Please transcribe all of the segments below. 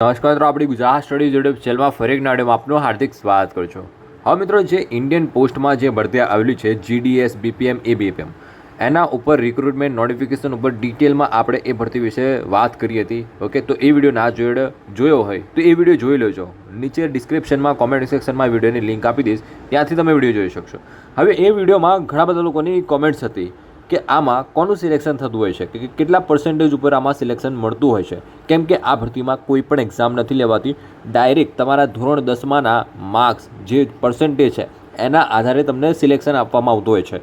નમસ્કાર મિત્રો, આપણી ગુજરાત સ્ટડી યુટ્યુબ ચેનલમાં ફરી નાડેમાં આપનું હાર્દિક સ્વાગત કરું છું. હવે મિત્રો, જે ઇન્ડિયન પોસ્ટમાં જે ભરતી આવેલી છે જીડીએસ બીપીએમ એ બીપીએમ એના ઉપર રિક્રુટમેન્ટ નોટિફિકેશન ઉપર ડિટેલમાં આપણે એ ભરતી વિશે વાત કરી હતી. ઓકે તો એ વીડિયો ના જોયો જોયો હોય, તો એ વીડિયો જોઈ લેજો. નીચે ડિસ્ક્રિપ્શનમાં કોમેન્ટ સેક્શનમાં વિડીયોની લિંક આપી દઈશ. ત્યાંથી તમે વીડિયો જોઈ શકશો. હવે એ વિડીયોમાં ઘણા બધા લોકોની કોમેન્ટ્સ હતી. કે આમાં કોનું સિલેક્શન થતું હોય છે? કે કેટલા પર્સન્ટેજ ઉપર આમાં સિલેક્શન મળતું હોય છે? કેમ કે આ ભરતીમાં કોઈ પણ એક્ઝામ નથી લેવાતી. ડાયરેક્ટ તમારા ધોરણ દસમાના માર્ક્સ જે પર્સન્ટેજ છે, એના આધારે તમને સિલેક્શન આપવામાં આવતું હોય છે.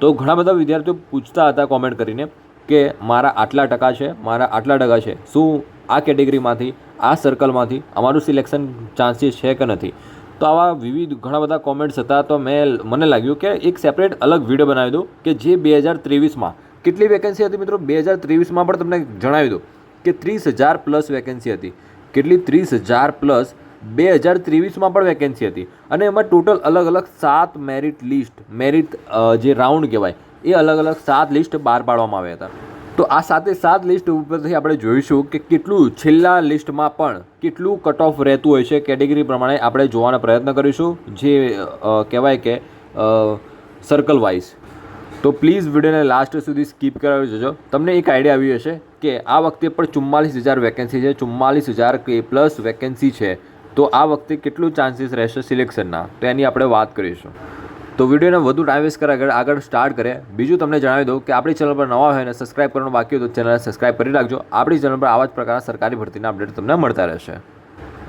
તો ઘણા બધા વિદ્યાર્થીઓ પૂછતા હતા કોમેન્ટ કરીને કે મારા આટલા ટકા છે, મારા આટલા ટકા છે, શું આ કેટેગરીમાંથી આ સર્કલમાંથી અમારું સિલેક્શન ચાન્સીસ છે કે નથી? તો આવા વિવિધ ઘણા બધા કોમેન્ટ્સ હતા. તો મેં મને લાગ્યું કે એક સેપરેટ અલગ વીડિયો બનાવી દઉં કે જે બે હજાર ત્રેવીસમાં, કેટલી વેકેન્સી હતી મિત્રો? બે હજાર ત્રેવીસમાં પણ તમને જણાવી દઉં કે ત્રીસ હજાર પ્લસ વેકેન્સી હતી. કેટલી? ત્રીસ હજાર પ્લસ બે હજાર ત્રેવીસમાં પણ વેકેન્સી હતી. અને એમાં ટોટલ અલગ અલગ સાત મેરિટ લિસ્ટ મેરિટ જે રાઉન્ડ કહેવાય, એ અલગ અલગ સાત લિસ્ટ બહાર પાડવામાં આવ્યા હતા. તો આ સાથે સાત લિસ્ટ ઉપરથી આપણે જોઈશું કે કેટલું છેલ્લા લિસ્ટમાં પણ કેટલું કટ ઓફ રહેતું હોય છે. કેટેગરી પ્રમાણે આપણે જોવાનો પ્રયત્ન કરીશું. જે કહેવાય કે સર્કલ વાઇઝ તો પ્લીઝ વિડીયોને લાસ્ટ સુધી સ્કીપ કરાવી જજો તમને એક આઈડિયા આવી હશે કે આ વખતે પણ ચુમ્માલીસ હજાર વેકેન્સી છે. ચુમ્માલીસ હજાર કે પ્લસ વેકેન્સી છે. તો આ વખતે કેટલું ચાન્સીસ રહેશે સિલેક્શનના તો એની આપણે વાત કરીશું. તો વિડીયોને વધુ ટાઈમ વેસ્ટ કરે, આગળ સ્ટાર્ટ કરે. બીજું તમને જણાવી દઉં કે આપણી ચેનલ પર નવા હોય અને સબસ્ક્રાઇબ કરવાનું બાકી હોય તો ચેનલને સબસ્ક્રાઇબ કરી રાખજો. આપણી ચેનલ પર આવા જ પ્રકારના સરકારી ભરતીના અપડેટ તમને મળતા રહેશે.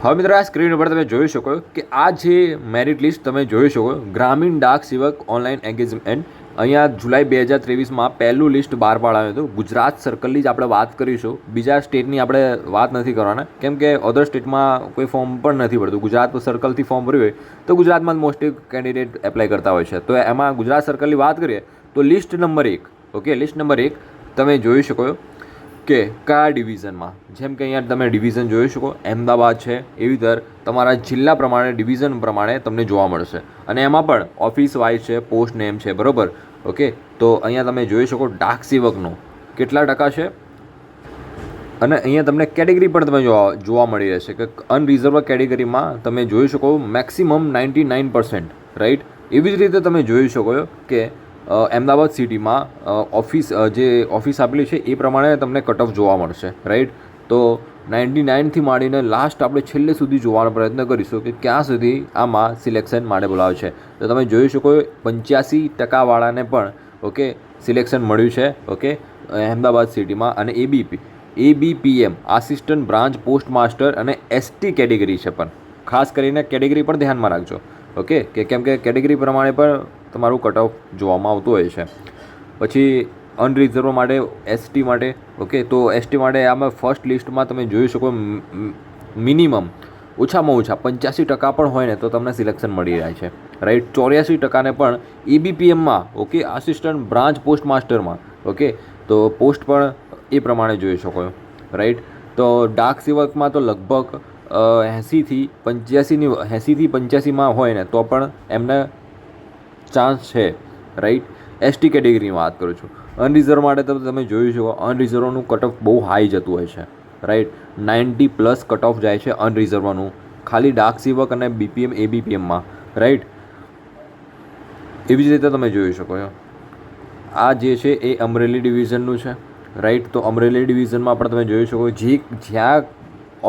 હવે મિત્રો, આ સ્ક્રીન ઉપર તમે જોઈ શકો કે આ જે મેરિટ લિસ્ટ તમે જોઈ શકો, ગ્રામીણ ડાક સેવક ઓનલાઈન એન્ગેજમેન્ટ અહીંયા જુલાઈ બે હજાર ત્રેવીસમાં પહેલું લિસ્ટ બહાર પાડાયું હતું. ગુજરાત સર્કલની જ આપણે વાત કરીશું. બીજા સ્ટેટની આપણે વાત નથી કરવાના. કેમ કે અધર સ્ટેટમાં કોઈ ફોર્મ પણ નથી ભરતું. ગુજરાત સર્કલથી ફોર્મ ભર્યું હોય તો ગુજરાતમાં જ મોસ્ટલી કેન્ડિડેટ એપ્લાય કરતા હોય છે. તો એમાં ગુજરાત સર્કલની વાત કરીએ તો લિસ્ટ નંબર એક. ઓકે લિસ્ટ નંબર એક તમે જોઈ શકો કે કયા ડિવિઝનમાં? જેમ કે અહીંયા તમે ડિવિઝન જોઈ શકો, અમદાવાદ છે, એવી દર તમારા જિલ્લા પ્રમાણે, ડિવિઝન પ્રમાણે તમને જોવા મળશે. અને એમાં પણ ઓફિસ વાઇઝ છે, પોસ્ટ નેમ છે, બરોબર? ઓકે? તો અહીંયા તમે જોઈ શકો ડાક સેવકનો કેટલા ટકા છે? અને અહીંયા તમને કેટેગરી પણ તમે જોવા જોવા મળી રહેશે કે અનરિઝર્વ કેટેગરીમાં તમે જોઈ શકો maximum ninety nine percent right એવી જ રીતે તમે જોઈ શકો કે અ, અહેમદાબાદ સિટીમાં ઓફિસ જે ઓફિસ આપેલી છે એ પ્રમાણે તમને કટ ઓફ જોવા મળશે રાઈટ તો નાઇન્ટી નાઇનથી માંડીને લાસ્ટ આપણે છેલ્લે સુધી જોવાનો પ્રયત્ન કરીશું કે ક્યાં સુધી આમાં સિલેક્શન માટે બોલાવે છે. તો તમે જોઈ શકો પંચ્યાસી ટકાવાળાને પણ ઓકે સિલેક્શન મળ્યું છે ઓકે અહેમદાબાદ સિટીમાં અને ABP ABPM assistant branch post master અને એસટી કેટેગરી છે પણ. ખાસ કરીને કેટેગરી પણ ધ્યાનમાં રાખજો. ઓકે? કે કેમ કે કેટેગરી પ્રમાણે પણ તમારું કટ ઓફ જોવામાં આવતું હોય છે. પછી અનરિઝર્વ માટે એસટી માટે, ઓકે? તો એસટી માટે આમાં ફર્સ્ટ લિસ્ટમાં તમે જોઈ શકો મિનિમમ ઓછામાં ઓછા પંચ્યાસી ટકા પણ હોય ને તો તમને સિલેક્શન મળી જાય છે. રાઈટ ચોર્યાસી ટકાને પણ એબીપીએમમાં ઓકે? આસિસ્ટન્ટ બ્રાન્ચ પોસ્ટ માસ્ટરમાં ઓકે? તો પોસ્ટ પણ એ પ્રમાણે જોઈ શકો. રાઈટ તો ડાક સેવકમાં તો લગભગ એંસીથી પંચ્યાસીની એંસીથી પંચ્યાસીમાં હોય ને, તો પણ એમને ચાન્સ છે રાઈટ એસટી કેટેગરીની વાત કરું છું. અનરિઝર્વ માટે તો તમે જોયું શકો અનરિઝર્વનું કટઓફ બહુ હાઈ જતું હોય છે right ninety plus cut off જાય છે અનરિઝર્વનું ખાલી ડાક સેવક અને બીપીએમ એબીપીએમમાં રાઈટ એવી જ રીતે તમે જોઈ શકો છો. આ જે છે એ અમરેલી ડિવિઝનનું છે રાઈટ તો અમરેલી ડિવિઝનમાં પણ તમે જોઈ શકો જે જ્યાં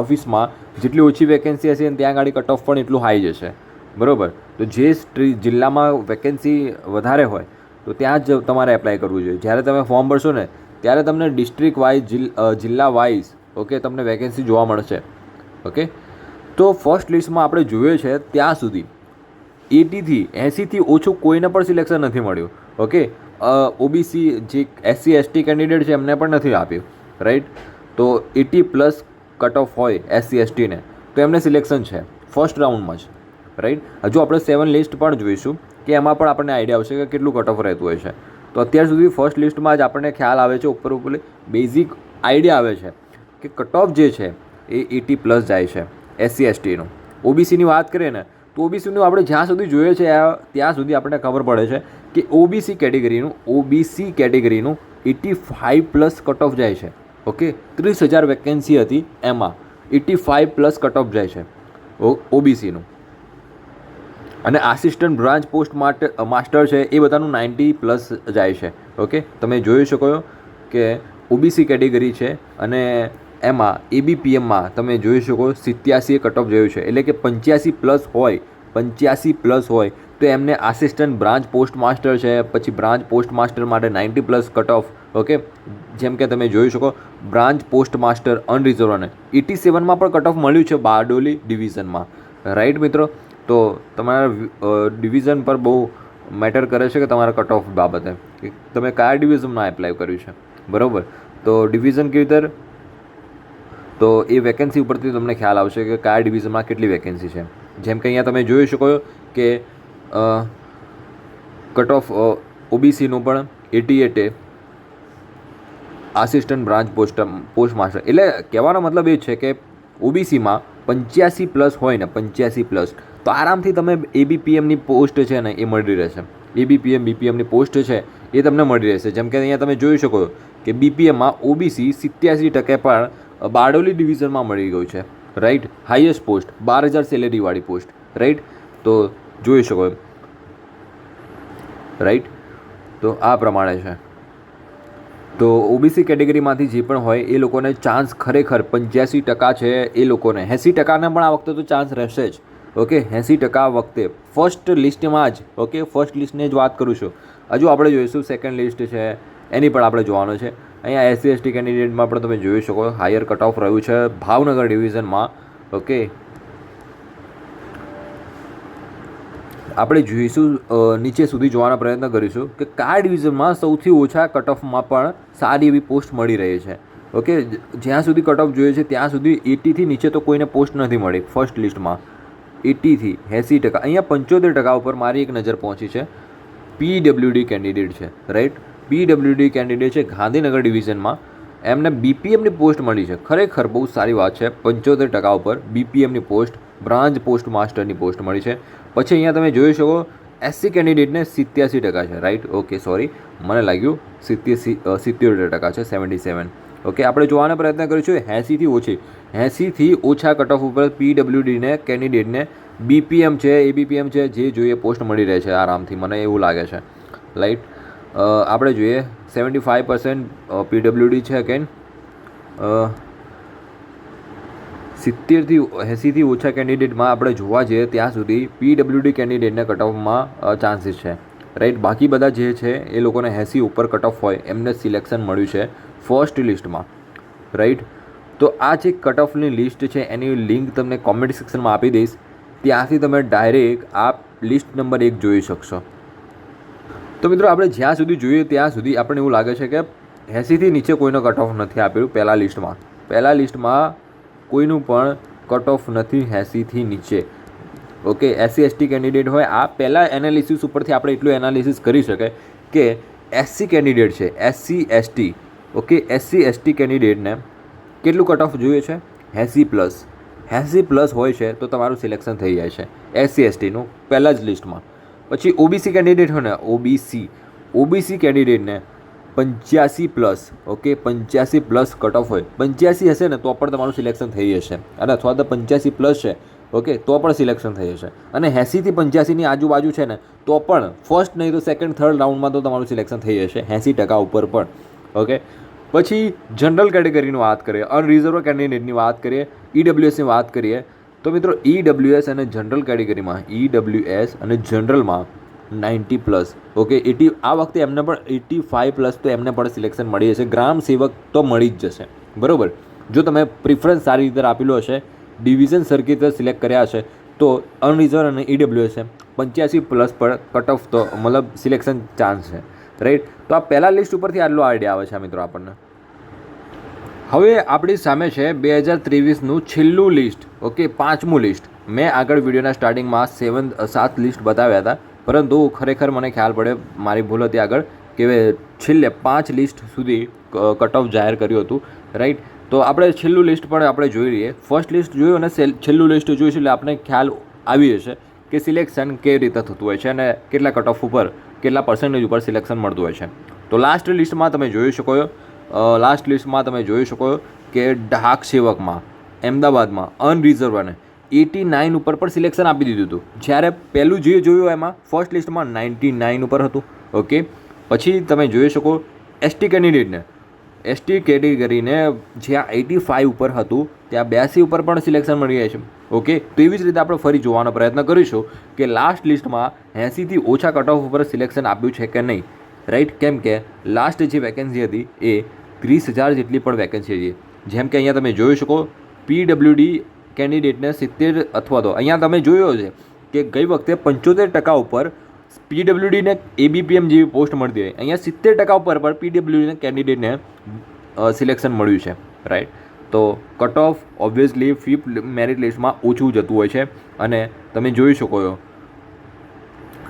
ઓફિસમાં જેટલી ઓછી વેકેન્સી હશે ને ત્યાં આગળ કટ ઓફ પણ એટલું હાઈ જશે બરાબર? તો જે જિલ્લામાં વેકેન્સી વધારે હોય, તો ત્યાં જ તમારે એપ્લાય કરવું જોઈએ. જ્યારે તમે ફોર્મ ભરશો ને, ત્યારે તમને ડિસ્ટ્રિક્ટ વાઇઝ જિલ્લા વાઇઝ ઓકે તમને વેકેન્સી જોવા મળશે. ઓકે તો ફર્સ્ટ લિસ્ટમાં આપણે જોઈએ છે ત્યાં સુધી. એટીથી એંસીથી ઓછું કોઈને પણ સિલેક્શન નથી મળ્યું. ઓકે ઓબીસી જે એસસી, એસટી કેન્ડિડેટ છે એમને પણ નથી આપ્યું. રાઈટ તો એટી પ્લસ કટ ઓફ હોય એસસી એસટીને તો એમને સિલેક્શન છે ફર્સ્ટ રાઉન્ડમાં જ રાઈટ હજુ આપણે સેવન લિસ્ટ પણ જોઈશું, કે એમાં પણ આપણને આઈડિયા આવશે કે કેટલું કટ ઓફ રહેતું હોય છે. તો અત્યાર સુધી ફર્સ્ટ લિસ્ટમાં જ આપણને ખ્યાલ આવે છે ઉપર ઉપર બેઝિક આઈડિયા આવે છે કે કટ ઓફ જે છે એ એટી પ્લસ જાય છે એસસી એસટીનું ઓબીસીની વાત કરીએ ને, તો ઓબીસીનું આપણે જ્યાં સુધી જોઈએ છે ત્યાં સુધી આપણને ખબર પડે છે કે ઓબીસી કેટેગરીનું OBC કેટેગરીનું eighty five plus cut off જાય છે. ઓકે? ત્રીસ હજાર વેકેન્સી હતી એમાં. Eighty five plus cut off જાય છે. ઓબીસીનું. અને આસિસ્ટન્ટ બ્રાન્ચ પોસ્ટ માટે માસ્ટર છે, એ બધાનું નાઇન્ટી પ્લસ જાય છે. ઓકે? તમે જોઈ શકો કે ઓબીસી કેટેગરી છે અને એમાં, એબીપીએમમાં તમે જોઈ શકો સિત્યાસી કટ ઓફ જોયું છે. એટલે કે પંચ્યાસી પ્લસ હોય, પંચ્યાસી પ્લસ હોય તો એમને આસિસ્ટન્ટ બ્રાન્ચ પોસ્ટ માસ્ટર છે, પછી બ્રાન્ચ પોસ્ટ માસ્ટર માટે ninety plus cut off okay જેમ કે તમે જોઈ શકો બ્રાન્ચ પોસ્ટ માસ્ટર અનરિઝર્વને એટી સેવનમાં પણ કટ ઓફ મળ્યું છે બારડોલી ડિવિઝનમાં રાઈટ મિત્રો? તો તમારા ડિવિઝન પર બહુ મેટર કરે છે કે તમારા કટ ઓફ બાબતે. કે તમે કયા ડિવિઝનમાં એપ્લાય કર્યું છે? બરાબર? તો ડિવિઝન કેવી રીતે? તો એ વેકેન્સી ઉપરથી તમને ખ્યાલ આવશે કે કયા ડિવિઝનમાં કેટલી વેકેન્સી છે. જેમ કે અહીંયા તમે જોઈ શકો કે કટ ઓફ ઓબીસીનું પણ eighty eight assistant branch post post master એટલે કહેવાનો મતલબ એ છે કે ઓબીસીમાં પંચ્યાસી પ્લસ હોય ને પંચ્યાસી પ્લસ, તો આરામથી તમે એબીપીએમની પોસ્ટ છે ને એ મળી રહેશે. એબીપીએમ બીપીએમની પોસ્ટ છે એ તમને મળી રહેશે. જેમ કે અહીંયા તમે જોઈ શકો કે બીપીએમમાં ઓબીસી સિત્યાસી ટકે પણ બારડોલી ડિવિઝનમાં મળી ગયું છે. રાઈટ? હાઈએસ્ટ પોસ્ટ, બાર હજાર સેલેરીવાળી પોસ્ટ. રાઈટ? તો જોઈ શકો રાઈટ તો આ પ્રમાણે છે. તો ઓબીસી કેટેગરીમાંથી જે પણ હોય, એ લોકોને ચાન્સ ખરેખર પંચ્યાસી ટકા છે એ લોકોને. એંસી ટકાને પણ આ વખતે તો ચાન્સ રહેશે જ. ઓકે એંસી ટકા વખતે. ફર્સ્ટ લિસ્ટમાં જ. ઓકે ફર્સ્ટ લિસ્ટને જ વાત કરું છું. હજુ આપણે જોઈશું સેકન્ડ લિસ્ટ છે. એની પણ આપણે જોવાનું છે. અહીંયા એસસી એસટી કેન્ડિડેટમાં પણ તમે જોઈ શકો. હાયર કટ ઓફ રહ્યું છે. ભાવનગર ડિવિઝનમાં ઓકે આપણે જોઈશું નીચે સુધી જોવાનો પ્રયત્ન કરીશું કે કયા ડિવિઝનમાં સૌથી ઓછા કટઓફમાં પણ સારી એવી પોસ્ટ મળી રહી છે. ઓકે જ્યાં સુધી કટઓફ જોઈએ છે, ત્યાં સુધી એટીથી નીચે તો કોઈને પોસ્ટ નથી મળી, ફર્સ્ટ લિસ્ટમાં. એટીથી એંસી ટકા, અહીંયા પંચોતેર ટકા ઉપર મારી એક નજર પહોંચી છે. પીડબ્લ્યુડી કેન્ડિડેટ છે, રાઈટ? પીડબ્લ્યુડી કેન્ડિડેટ છે ગાંધીનગર ડિવિઝનમાં. એમને બીપીએમની પોસ્ટ મળી છે. ખરેખર બહુ સારી વાત છે, પંચોતેર ટકા ઉપર બીપીએમની પોસ્ટ, બ્રાન્ચ પોસ્ટ માસ્ટરની પોસ્ટ મળી છે. પછી અહીંયા તમે જોઈ શકો, એસસી કેન્ડિડેટને સિત્યાસી ટકા છે રાઈટ ઓકે સોરી મને લાગ્યું સિત્યાસી સિત્યોતેર ટકા છે સેવન્ટી સેવન ઓકે આપણે જોવાનો પ્રયત્ન કરીશું એંસીથી ઓછી. એંસીથી ઓછા કટ ઓફ ઉપર પીડબ્લ્યુડીને કેન્ડિડેટને બીપીએમ છે એબીપીએમ છે, જે જોઈએ પોસ્ટ મળી રહે છે આરામથી, મને એવું લાગે છે. રાઈટ આપણે જોઈએ સેવન્ટી ફાઇવ પર્સન્ટ પીડબ્લ્યુડી છે કેન સિત્તેરથી એંસીથી ઓછા કેન્ડિડેટમાં આપણે જોવા જઈએ ત્યાં સુધી પીડબ્લ્યુડી કેન્ડિડેટને કટ ઓફમાં ચાન્સીસ છે. રાઈટ બાકી બધા જે છે, એ લોકોને એંસી ઉપર કટ ઓફ હોય, એમને સિલેક્શન મળ્યું છે ફર્સ્ટ લિસ્ટમાં રાઈટ તો આ જે કટ ઓફની લિસ્ટ છે, એની લિંક તમને કોમેન્ટ સેક્શનમાં આપી દઈશ. ત્યાંથી તમે ડાયરેક્ટ આ લિસ્ટ નંબર એક જોઈ શકશો. તો મિત્રો, આપણે જ્યાં સુધી જોઈએ ત્યાં સુધી આપણને એવું લાગે છે કે એંસીથી નીચે કોઈનો કટ ઓફ નથી આપેલું પહેલાં લિસ્ટમાં પહેલાં લિસ્ટમાં કોઈનું પણ કટ ઓફ નથી એંસીથી નીચે. ઓકે એસસી એસટી કેન્ડિડેટ હોય, આ પહેલાં એનાલિસિસ ઉપરથી આપણે એટલું એનાલિસિસ કરી શકાય કે એસસી કેન્ડિડેટ છે, SC, ST. Okay SC, ST કેન્ડિડેટને કેટલું કટ ઓફ જોઈએ છે? એંસી પ્લસ એંસી પ્લસ હોય છે તો તમારું સિલેક્શન થઈ જાય છે. એસસી એસટીનું પહેલાં જ લિસ્ટમાં પછી ઓબીસી કેન્ડિડેટ હોય ને, ઓબીસી. ઓબીસી કેન્ડિડેટને પંચ્યાસી પ્લસ ઓકે પંચ્યાસી પ્લસ કટ ઓફ હોય. પંચ્યાસી હશે ને, તો પણ તમારું સિલેક્શન થઈ જશે. અને અથવા તો પંચ્યાસી પ્લસ છે ઓકે તો પણ સિલેક્શન થઈ જશે. અને એંસીથી પંચ્યાસીની આજુબાજુ છે ને, તો પણ ફર્સ્ટ નહીં તો સેકન્ડ થર્ડ રાઉન્ડમાં તો તમારું સિલેક્શન થઈ જશે. એંસી ટકા ઉપર પણ ઓકે પછી જનરલ કેટેગરીની વાત કરીએ અનરિઝર્વ કેન્ડિડેટની વાત કરીએ ઈડબ્લ્યુએસની વાત કરીએ, તો મિત્રો ઈડબ્લ્યુએસ અને જનરલ કેટેગરીમાં ઈડબ્લ્યુએસ અને જનરલમાં નાઇન્ટી પ્લસ. ઓકે એટી, આ વખતે એમને પણ એટી ફાઇવ પ્લસ તો એમને પણ સિલેક્શન મળી જશે. ગ્રામ સેવક તો મળી જ જશે. બરાબર? જો તમે પ્રિફરન્સ સારી રીતે આપેલું હશે ડિવિઝન સર્કિટ સિલેક્ટ કર્યા હશે, તો અનરિઝર્વ અને ઈડબ્લ્યુએસ પંચ્યાસી પ્લસ પર કટ ઓફ તો મતલબ સિલેક્શન ચાન્સ છે. રાઈટ તો આ પહેલાં લિસ્ટ ઉપરથી આટલો આઈડિયા આવે છે મિત્રો આપણને. હવે આપણી સામે છે બે હજાર ત્રેવીસનું છેલ્લું લિસ્ટ ઓકે પાંચમું લિસ્ટ મેં આગળ વિડીયોના સ્ટાર્ટિંગમાં સેવન સાત લિસ્ટ બતાવ્યા હતા. પરંતુ ખરેખર મને ખ્યાલ પડે, મારી ભૂલ હતી આગળ, કે છેલ્લે પાંચ લિસ્ટ સુધી કટ ઓફ જાહેર કર્યું હતું રાઈટ તો આપણે છેલ્લું લિસ્ટ પણ આપણે જોઈ લઈએ. ફર્સ્ટ લિસ્ટ જોયું અને છેલ્લું લિસ્ટ જોઈશું એટલે આપણે ખ્યાલ આવી જશે કે સિલેક્શન કેવી રીતે થતું હોય છે અને કેટલા કટ ઓફ ઉપર, કેટલા પર્સન્ટેજ ઉપર સિલેક્શન મળતું હોય છે. તો લાસ્ટ લિસ્ટમાં તમે જોઈ શકો લાસ્ટ લિસ્ટમાં તમે જોઈ શકો કે ડાક સેવકમાં, અમદાવાદમાં અનરિઝર્વ અને એટી નાઇન ઉપર પણ સિલેક્શન આપી દીધું હતું. જ્યારે પહેલું જે જોયું એમાં ફર્સ્ટ લિસ્ટમાં નાઇન્ટી નાઇન ઉપર હતું. ઓકે પછી તમે જોઈ શકો એસટી કેન્ડિડેટને. એસટી કેટેગરીને જ્યાં એટી ફાઇવ ઉપર હતું, ત્યાં બ્યાસી ઉપર પણ સિલેક્શન મળી જાય છે. ઓકે તો એવી જ રીતે આપણે ફરી જોવાનો પ્રયત્ન કરીશું કે લાસ્ટ લિસ્ટમાં એંસીથી ઓછા કટ ઓફ ઉપર સિલેક્શન આપ્યું છે કે નહીં. રાઈટ કેમ કે લાસ્ટ જે વેકેન્સી હતી એ ત્રીસ હજાર જેટલી પણ વેકેન્સી હતી. જેમ કે અહીંયા તમે જોઈ શકો પીડબ્લ્યુડી કેન્ડિડેટને સિત્તેર અથવા તો, અહીંયા તમે જોયો છે કે ગઈ વખતે પંચોતેર ટકા ઉપર પીડબ્લ્યુડીને એબીપીએમ જેવી પોસ્ટ મળતી હોય અહીંયા સિત્તેર ટકા ઉપર પણ પીડબ્લ્યુડીને કેન્ડિડેટને સિલેક્શન મળ્યું છે રાઈટ તો cut off obviously fifth merit લિસ્ટમાં ઓછું જતું હોય છે અને તમે જોઈ શકો છો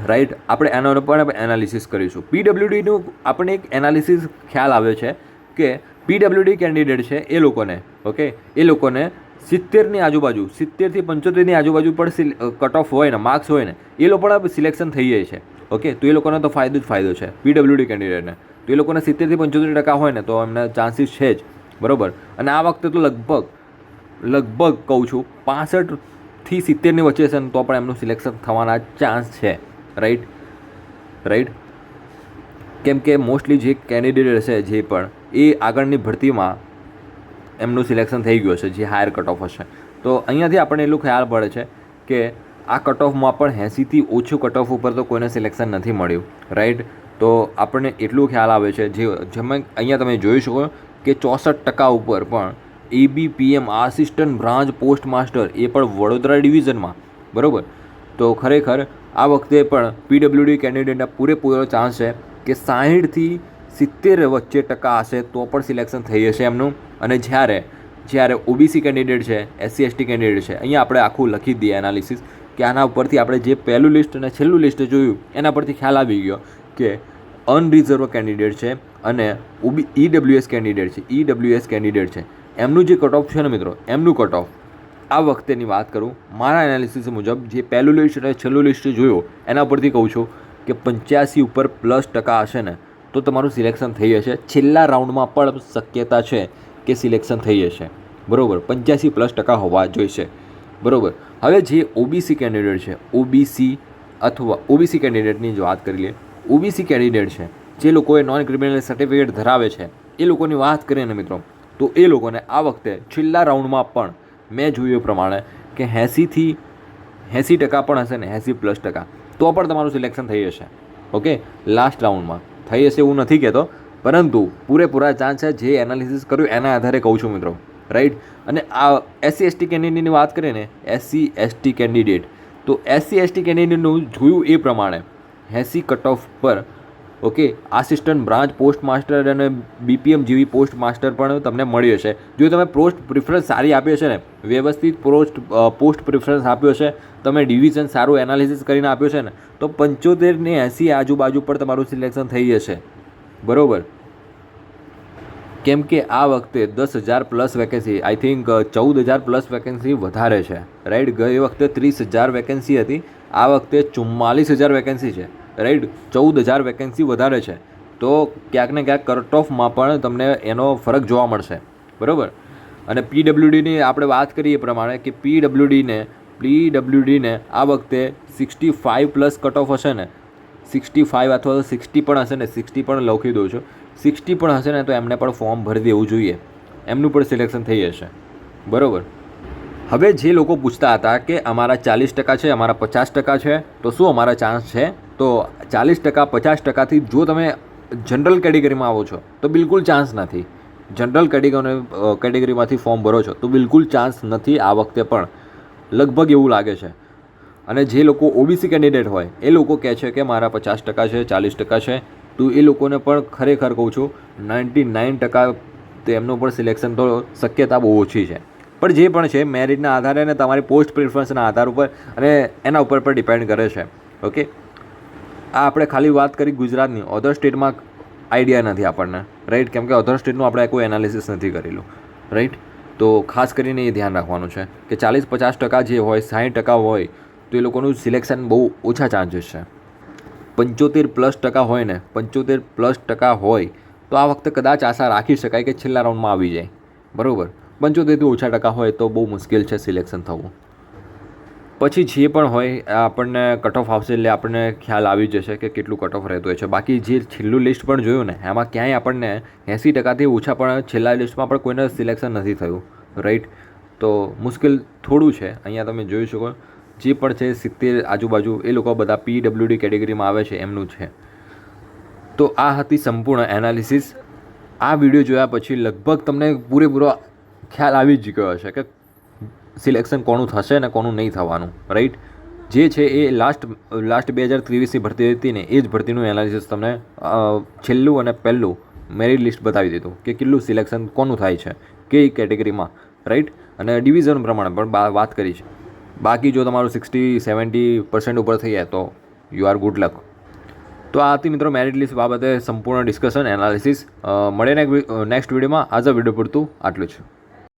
રાઈટ આપણે એનો પણ એનાલિસિસ કરીશું. પીડબ્લ્યુડીનું આપણને એક એનાલિસિસ ખ્યાલ આવે છે કે પીડબ્લ્યુડી કેન્ડિડેટ છે એ લોકોને ઓકે એ લોકોને સિત્તેરની આજુબાજુ, સિત્તેરથી પંચોતેરની આજુબાજુ પણ કટ ઓફ હોય ને માર્ક્સ હોય ને, એ લોકોના સિલેક્શન થઈ જાય છે. ઓકે તો એ લોકોને તો ફાયદો જ ફાયદો છે પીડબ્લ્યુડી કેન્ડિડેટને તો એ લોકોને સિત્તેરથી પંચોતેર ટકા હોય ને, તો એમને ચાન્સીસ છે જ. બરાબર? અને આ વખતે તો લગભગ લગભગ કહું છું, પાસઠથી સિત્તેરની વચ્ચે છે ને, તો પણ એમનું સિલેક્શન થવાના ચાન્સ છે. રાઈટ રાઈટ કેમ કે મોસ્ટલી જે કેન્ડિડેટ હશે જે પણ, એ આગળની ભરતીમાં એમનું સિલેક્શન થઈ ગયું હશે, જે હાયર કટ ઓફ હશે. તો અહીંયાથી આપણને એટલું ખ્યાલ પડે છે કે આ કટ ઓફમાં પણ એંસીથી ઓછું કટ ઓફ ઉપર તો કોઈને સિલેક્શન નથી મળ્યું રાઈટ તો આપણને એટલું ખ્યાલ આવે છે, જે જેમાં અહીંયા તમે જોઈ શકો કે ચોસઠ ટકા ઉપર પણ ABPM assistant branch post master એ પણ વડોદરા ડિવિઝનમાં બરાબર? તો ખરેખર આ વખતે પણ પીડબ્લ્યુડી કેન્ડિડેટના પૂરેપૂરો ચાન્સ છે કે સાહીઠથી સિત્તેર વચ્ચે ટકા હશે તો પણ સિલેક્શન થઈ જશે એમનું. અને જ્યારે જ્યારે ઓબીસી કેન્ડિડેટ છે એસસી એસટી કેન્ડિડેટ છે, અહીંયા આપણે આખું લખી દઈએ એનાલિસિસ કે આના ઉપરથી આપણે જે પહેલું લિસ્ટ અને છેલ્લું લિસ્ટ જોયું, એના પરથી ખ્યાલ આવી ગયો કે અનરિઝર્વ કેન્ડિડેટ છે અને ઓબી ઈડબ્લ્યુએસ કેન્ડિડેટ છે ઈડબ્લ્યુએસ કેન્ડિડેટ છે. એમનું જે કટ ઓફ છે ને મિત્રો, એમનું કટ ઓફ આ વખતેની વાત કરું, મારા એનાલિસિસ મુજબ જે પહેલું લિસ્ટ અને છેલ્લું લિસ્ટ જોયું, એના પરથી કહું છું કે પંચ્યાસી ઉપર પ્લસ ટકા હશે ને. તો તમારું સિલેક્શન થઈ જશે. છેલ્લા રાઉન્ડમાં પણ શક્યતા છે કે સિલેક્શન થઈ જશે. બરાબર? પંચ્યાસી પ્લસ ટકા હોવા જોઈશે. બરાબર? હવે જે ઓબીસી કેન્ડિડેટ છે ઓબીસી અથવા ઓબીસી કેન્ડિડેટની જ વાત કરી લઈએ. ઓબીસી કેન્ડિડેટ છે, જે લોકોએ નોન ક્રિમિનલ સર્ટિફિકેટ ધરાવે છે, એ લોકોની વાત કરીએ ને મિત્રો, તો એ લોકોને આ વખતે છેલ્લા રાઉન્ડમાં પણ મેં જોયું પ્રમાણે કે એંસીથી એંસી ટકા પણ હશે ને એંસી પ્લસ ટકા. તો પણ તમારું સિલેક્શન થઈ જશે. ઓકે લાસ્ટ રાઉન્ડમાં થઈ હશે એવું નથી કહેતો. પરંતુ પૂરેપૂરા ચાન્સ છે જે એનાલિસિસ કર્યું એના આધારે કહું છું મિત્રો. રાઈટ અને આ એસસી એસટી કેન્ડિડેટની વાત કરીએ ને એસસી એસટી કેન્ડિડેટ તો એસસી એસટી કેન્ડિડેટનું જોયું એ પ્રમાણે એસી કટ ઓફ પર okay, assistant branch post master અને બીપીએમ જેવી પોસ્ટ માસ્ટર પણ તમને મળી હશે. જો તમે પોસ્ટ પ્રિફરન્સ સારી આપી હશે ને, વ્યવસ્થિત પોસ્ટ પોસ્ટ પ્રિફરન્સ આપ્યો છે તમે ડિવિઝન સારું એનાલિસિસ કરીને આપ્યો છે ને, તો પંચોતેરને એંસી આજુબાજુ પર તમારું સિલેક્શન થઈ જશે. બરાબર? કેમ કે આ વખતે દસ હજાર પ્લસ વેકેન્સી આઈ થિંક ચૌદ હજાર પ્લસ વેકેન્સી વધારે છે. રાઈટ? ગઈ વખતે ત્રીસ હજાર વેકેન્સી હતી, આ વખતે ચુમ્માલીસ હજાર વેકેન્સી છે. રાઈટ? ચૌદ હજાર વેકેન્સી વધારે છે. તો ક્યાંક ને ક્યાંક કટ ઓફમાં પણ તમને એનો ફરક જોવા મળશે. બરાબર? અને પીડબ્લ્યુડીની આપણે વાત કરીએ પ્રમાણે કે પીડબ્લ્યુડીને પીડબ્લ્યુડીને આ વખતે sixty five plus cut off હશે ને. સિક્સટી ફાઇવ અથવા તો સિક્સટી પણ હશે ને સિક્સટી પણ લખી દઉં છું. સિક્સટી પણ હશે ને તો એમને પણ ફોર્મ ભરી દેવું જોઈએ. એમનું પણ સિલેક્શન થઈ જશે. બરાબર? હવે જે લોકો પૂછતા હતા કે અમારા ચાલીસ ટકા છે, અમારા પચાસ ટકા છે, તો શું અમારા ચાન્સ છે? તો ચાલીસ ટકા, પચાસ ટકાથી જો તમે જનરલ કેટેગરીમાં આવો છો, તો બિલકુલ ચાન્સ નથી. જનરલ કેટેગરી કેટેગરીમાંથી ફોર્મ ભરો છો, તો બિલકુલ ચાન્સ નથી આ વખતે પણ. લગભગ એવું લાગે છે. અને જે લોકો ઓબીસી કેન્ડિડેટ હોય, એ લોકો કહે છે કે મારા પચાસ ટકા છે, ચાલીસ ટકા છે. તો એ લોકોને પણ ખરેખર કહું છું નાઇન્ટી નાઇન ટકા તેમનું પણ સિલેક્શન તો શક્યતા બહુ ઓછી છે. પણ જે પણ છે મેરિટના આધારે અને તમારી પોસ્ટ પ્રિફરન્સના આધાર ઉપર અને એના ઉપર પર ડિપેન્ડ કરે છે. ઓકે આ આપણે ખાલી વાત કરી ગુજરાતની. અધર સ્ટેટમાં આઈડિયા નથી આપણને. રાઈટ કેમ કે અધર સ્ટેટનું આપણે કોઈ એનાલિસિસ નથી કરેલું. રાઈટ તો ખાસ કરીને એ ધ્યાન રાખવાનું છે કે ચાલીસ પચાસ ટકા જે હોય સાઠ ટકા હોય, તો એ લોકોનું સિલેક્શન બહુ ઓછા ચાન્સીસ છે. પંચોતેર પ્લસ ટકા હોય ને, પંચોતેર પ્લસ ટકા હોય, તો આ વખતે કદાચ આશા રાખી શકાય કે છેલ્લા રાઉન્ડમાં આવી જાય. બરાબર? પંચોતેરથી ઓછા ટકા હોય તો બહુ મુશ્કેલ છે સિલેક્શન થવું. પછી જે પણ હોય આપણને કટ ઓફ આવશે એટલે આપણને ખ્યાલ આવી જશે કે કેટલું કટ ઓફ રહેતું હોય છે. બાકી જે છેલ્લું લિસ્ટ પણ જોયું ને, એમાં ક્યાંય આપણને એંસી ટકાથી ઓછા પણ છેલ્લા લિસ્ટમાં પણ કોઈને સિલેક્શન નથી થયું રાઈટ તો મુશ્કેલ થોડું છે, અહીંયા તમે જોઈ શકો. જે પણ છે, સિત્તેર આજુબાજુ, એ લોકો બધા પીડબ્લ્યુડી કેટેગરીમાં આવે છે, એમનું છે. તો આ હતી સંપૂર્ણ એનાલિસિસ આ વીડિયો જોયા પછી લગભગ તમને પૂરેપૂરો ખ્યાલ આવી જ ગયો હશે કે સિલેક્શન કોનું થશે અને કોનું નહીં થવાનું રાઈટ જે છે એ લાસ્ટ લાસ્ટ બે હજાર ત્રેવીસની ભરતી હતી ને, એ જ ભરતીનું એનાલિસિસ તમને છેલ્લું અને પહેલું મેરિટ લિસ્ટ બતાવી દીધું કે કેટલું સિલેક્શન કોનું થાય છે કઈ કેટેગરીમાં રાઈટ અને ડિવિઝન પ્રમાણે પણ વાત કરી છે. બાકી જો તમારું સિક્સટી સેવન્ટી પર્સન્ટ ઉપર થઈ જાય તો યુ આર ગુડ લક તો આ હતી મિત્રો મેરિટ લિસ્ટ બાબતે સંપૂર્ણ ડિસ્કશન એનાલિસિસ મળે નેક્સ્ટ વિડીયોમાં આજ વીડિયો પૂરતું આટલું જ.